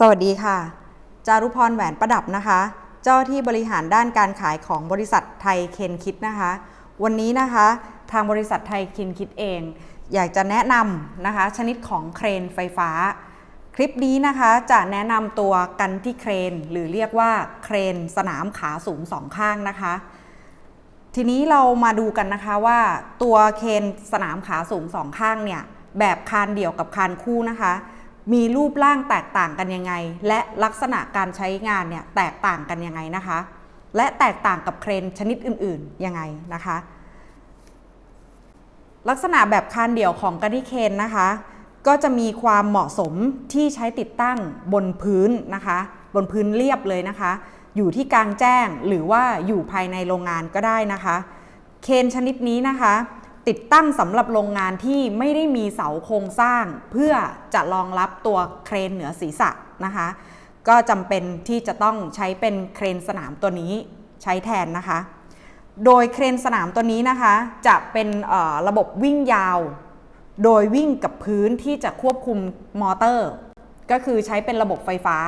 สวัสดีค่ะ จารุพรแหวนประดับนะคะ เจ้าที่บริหารด้านการขายของบริษัทไทยเคนคิดนะคะ วันนี้นะคะทางบริษัทไทยเคนคิดเอง อยากจะแนะนำนะคะ ชนิดของเครนไฟฟ้า คลิปนี้นะคะจะแนะนำตัวกันที่เครน หรือเรียกว่าเครนสนามขาสูงสองข้างนะคะ ทีนี้เรามาดูกันนะคะว่าตัวเครนสนามขาสูงสองข้างเนี่ยแบบคานเดี่ยวกับคานคู่นะคะ มีรูปร่างแตกต่างกันยังไง และลักษณะการใช้งานเนี่ยแตกต่างกันยังไงนะคะ และแตกต่างกับเครนชนิดอื่นๆยังไงนะคะ ลักษณะแบบคานเดี่ยวของกันดิเคนนะคะ ก็จะมีความเหมาะสมที่ใช้ติดตั้งบนพื้นนะคะ บนพื้นเรียบเลยนะคะ อยู่ที่กลางแจ้งหรือว่าอยู่ภายในโรงงานก็ได้นะคะ เคนชนิดนี้นะคะ ติดตั้งสำหรับโรงงานที่ไม่ได้มีเสาโครงสร้าง เพื่อจะรองรับตัวเครนเหนือศีรษะนะคะ ก็จำเป็นที่จะต้องใช้เป็นเครนสนามตัวนี้ใช้แทนนะคะ โดยเครนสนามตัวนี้นะคะ จะเป็นระบบวิ่งยาว โดยวิ่งกับพื้นที่จะควบคุมมอเตอร์ ก็คือใช้เป็นระบบไฟฟ้า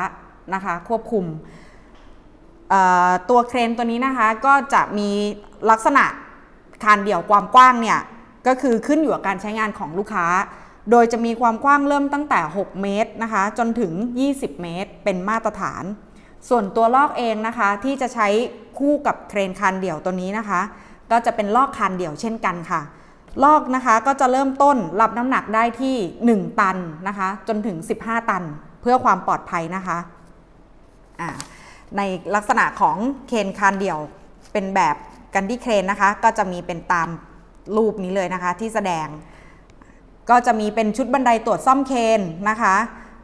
นะคะควบคุมตัวเครนตัวนี้นะคะก็จะมีลักษณะ คานเดี่ยวความกว้างเนี่ยก็คือขึ้นอยู่กับการใช้งานของลูกค้า โดยจะมีความกว้างเริ่มตั้งแต่ 6 เมตรนะคะ จนถึง 20 เมตร เป็นมาตรฐาน ส่วนตัวลอกเองนะคะที่จะใช้คู่กับเครนคานเดี่ยวตัวนี้นะคะ ก็จะเป็นลอกคานเดี่ยวเช่นกันค่ะ ลอกนะคะก็จะเริ่มต้นรับน้ำหนักได้ที่ 1 ตันนะคะ จนถึง 15 ตัน เพื่อความปลอดภัยนะคะในลักษณะของเคนคานเดี่ยวเป็นแบบ กันดี้เครนนะคะ ก็จะมีเป็นตามรูปนี้เลยนะคะที่แสดง ก็จะมีเป็นชุดบันไดตรวจซ่อมเครนนะคะ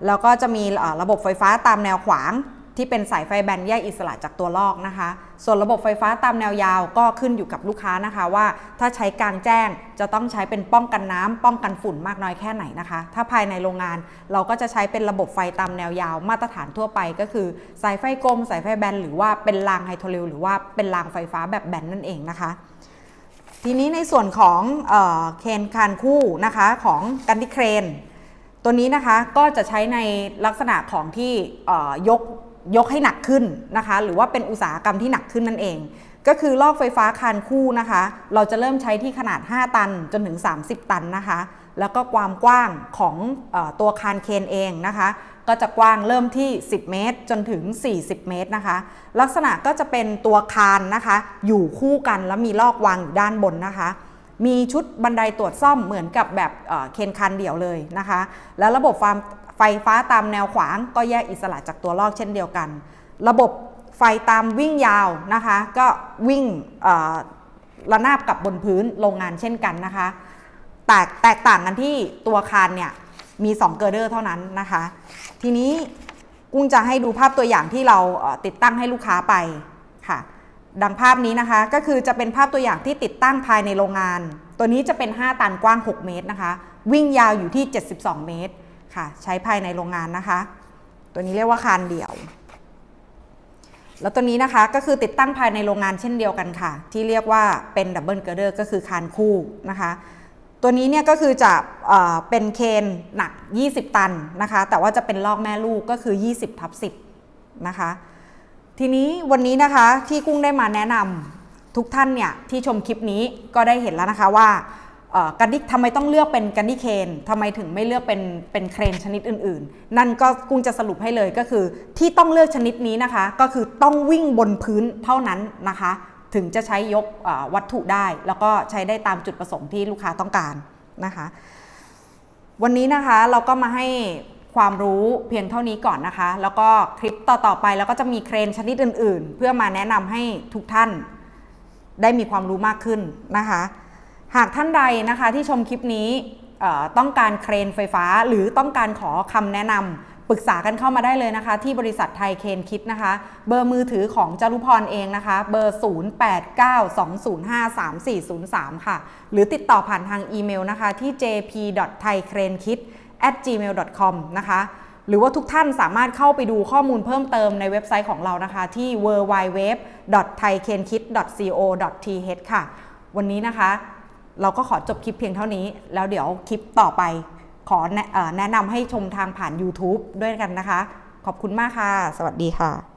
แล้วก็จะมีระบบไฟฟ้าตามแนวขวาง ที่เป็นสายไฟแบนแยกอิสระจากตัวลอกนะคะ ส่วนระบบไฟฟ้าตามแนวยาวก็ขึ้นอยู่กับลูกค้านะคะว่า ถ้าใช้กลางแจ้งจะต้องใช้เป็นป้องกันน้ำป้องกันฝุ่นมากน้อยแค่ไหนนะคะ ถ้าภายในโรงงานเราก็จะใช้เป็นระบบไฟตามแนวยาวมาตรฐานทั่วไป ก็คือสายไฟกลม สายไฟแบนหรือว่าเป็นรางไฮโดรลิลหรือว่าเป็นรางไฟฟ้าแบบแบนนั่นเองนะคะทีนี้ในส่วนของเออเคนคานคู่นะคะของกันดิเครน ตัวนี้นะคะก็จะใช้ในลักษณะของที่ยก ยกให้หนักขึ้นนะคะ หรือว่าเป็นอุตสาหกรรมที่หนักขึ้นนั่นเอง ก็คือลอกไฟฟ้าคานคู่นะคะ เราจะเริ่มใช้ที่ขนาด 5 ตันจนถึง 30 ตันนะคะ แล้วก็ความกว้างของอตัวคานเคนเองนะคะ ก็จะกว้างเริ่มที่ 10 เมตร จนถึง 40 เมตรนะคะ ลักษณะก็จะเป็นตัวคานนะคะ อยู่คู่กันแล้วมีลอกวางอยู่ด้านบนนะคะมีชุดบันไดตรวจซ่อมเหมือนกับแบบเอ่อเคนคันเดี่ยวเลยนะคะ แล้วระบบฟาร์ม ไฟฟ้าตามแนวขวางก็แยกอิสระจากตัวลอกเช่นเดียวกัน ระบบไฟตามวิ่งยาวนะคะ ก็วิ่งระนาบกับบนพื้นโรงงานเช่นกันนะคะแตกแตกต่างกันที่ตัวคานเนี่ยมี 2 เกอร์เดอร์เท่านั้นนะคะ ทีนี้กุ้งจะให้ดูภาพตัวอย่างที่เราติดตั้งให้ลูกค้าไปค่ะ ดังภาพนี้นะคะก็คือจะเป็นภาพตัวอย่างที่ติดตั้งภายในโรงงาน ตัวนี้จะเป็น 5 ตันกว้าง 6 เมตรนะคะ วิ่งยาวอยู่ที่ 72 เมตร ค่ะ ใช้ภายในโรงงานนะคะ ตัวนี้เรียกว่าคานเดี่ยว แล้วตัวนี้นะคะก็คือติดตั้งภายในโรงงานเช่นเดียวกันค่ะ ที่เรียกว่าเป็นดับเบิลเกอร์เดอร์ก็คือคานคู่นะคะ ตัวนี้เนี่ยก็คือจะเอเป็นเคนหนัก 20 ตันนะคะ แต่ว่าจะเป็นลอกแม่ลูกก็คือ 20ทับ10 นะคะ ทีนี้วันนี้นะคะที่กุ้งได้มาแนะนำทุกท่านเนี่ยที่ชมคลิปนี้ก็ได้เห็นแล้วนะคะว่า กันดิทำไมต้องเลือกเป็นกันดิเคนทำไมถึงไม่เลือกเป็นเป็นเครนชนิดอื่นๆ นั่นก็กุ้งจะสรุปให้เลยก็คือ ที่ต้องเลือกชนิดนี้นะคะ ก็คือต้องวิ่งบนพื้นเท่านั้นนะคะ ถึงจะใช้ยกวัตถุได้ แล้วก็ใช้ได้ตามจุดประสงค์ที่ลูกค้าต้องการนะคะ วันนี้นะคะเราก็มาให้ความรู้เพียงเท่านี้ก่อนนะคะ แล้วก็คลิปต่อๆไปแล้วก็จะมีเครนชนิดอื่น ๆ เพื่อมาแนะนำให้ทุกท่านได้มีความรู้มากขึ้นนะคะ หากท่านใดนะคะที่ชมคลิปนี้ต้องการเครนไฟฟ้า หรือต้องการขอคำแนะนำปรึกษากันเข้ามาได้เลยนะคะ ที่บริษัทไทยเคนคิดนะคะ เบอร์มือถือของจรุพรเองนะคะ เบอร์ 0892053403 ค่ะ หรือติดต่อผ่านทางอีเมลนะคะที่ jp.thaikrenkit gmail.com นะคะหรือว่าทุกท่านสามารถเข้าไปดูข้อมูลเพิ่มเติมในเว็บไซต์ของเรานะคะ ที่ www.thaikenKit.co.th ค่ะ วันนี้นะคะ เราก็ขอจบคลิปเพียงเท่านี้ แล้วเดี๋ยวคลิปต่อไป ขอแนะนะนำให้ชมทางผ่าน YouTube ด้วยกันนะคะ ขอบคุณมากค่ะ สวัสดีค่ะ